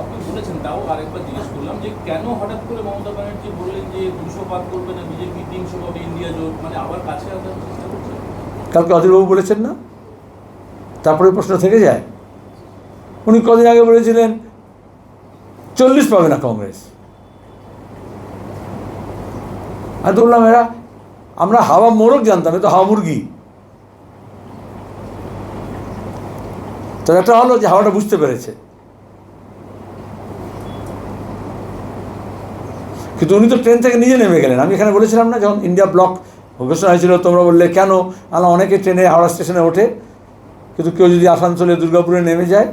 আপনি বলেছেন, তাও আরেকবার জিজ্ঞেস করলাম যে কেন হঠাৎ করে মমতা ব্যানার্জি বললেন যে দুশো করবে না, বিজেপি তিনশো পাবে ইন্ডিয়া জোট মানে আবার কাছে আসার চেষ্টা করছে? কালকে অধীরবাবু বলেছেন না? তারপরে প্রশ্ন থেকে যায়। উনি কদিন আগে বলেছিলেন, চল্লিশ পাবে না কংগ্রেস। আমি তো বললাম, এরা, আমরা হাওয়া মোরগ জানতাম তো হাওয়া মুরগি। তো একটা হলো যে হাওয়াটা বুঝতে পেরেছে। কিন্তু উনি তো ট্রেন থেকে নিজে নেমে গেলেন। আমি এখানে বলেছিলাম না, যখন ইন্ডিয়া ব্লক ঘোষণা হয়েছিল, তোমরা বললে, কেন? আলা অনেকে ট্রেনে, হাওড়া স্টেশনে ওঠে। কিন্তু কেউ যদি আসানসোলে, দুর্গাপুরে নেমে যায়,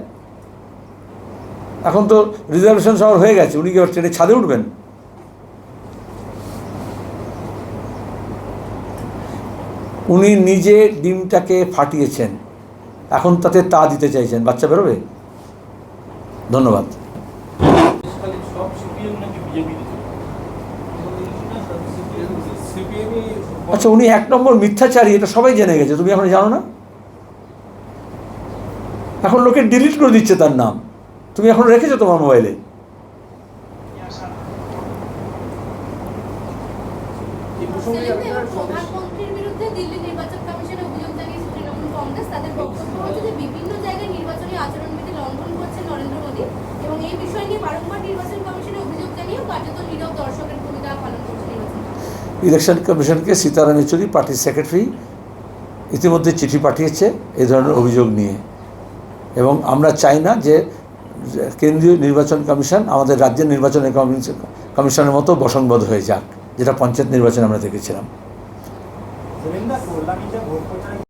এখন তো রিজার্ভেশন শহর হয়ে গেছে। উনি কি ট্রেনে ছাদে উঠবেন? উনি নিজে ডিমটাকে ফাটিয়েছেন। এখন তাতে তা দিতে চাইছেন। বাচ্চা বেরোবে? ধন্যবাদ। আচ্ছা উনি এক নম্বর মিথ্যাচারী এটা সবাই জেনে গেছে তুমি এখন জানো না? এখন লোকে ডিলিট করে দিচ্ছে তার নাম। তুমি এখন রেখেছো তোমার মোবাইলে? এবং প্রধানমন্ত্রীর বিরুদ্ধে দিল্লি নির্বাচন কমিশনে অভিযোগ জানিয়েছে তৃণমূল কংগ্রেস। তাদের বক্তব্য হচ্ছে যে বিভিন্ন জায়গায় নির্বাচনী আচরণবিধি লঙ্ঘন করছে নরেন্দ্র মোদী এবং এই বিষয় নিয়ে বারংবার নির্বাচন কমিশনে অভিযোগ জানিয়েও কার্যত নীরব দর্শকের ভূমিকা পালন করছে নির্বাচন কমিশন। ইলেকশন কমিশনকে সীতারাম ইয়েচুরি, পার্টির সেক্রেটারি, ইতিমধ্যে চিঠি পাঠিয়েছে এই ধরনের অভিযোগ নিয়ে। এবং আমরা চাই না যে কেন্দ্রীয় নির্বাচন কমিশন আমাদের রাজ্যের নির্বাচন কমিশন, কমিশনের মতো বসংবদ হয়ে যাক, যেটা পঞ্চায়েত নির্বাচন আমরা দেখেছিলাম।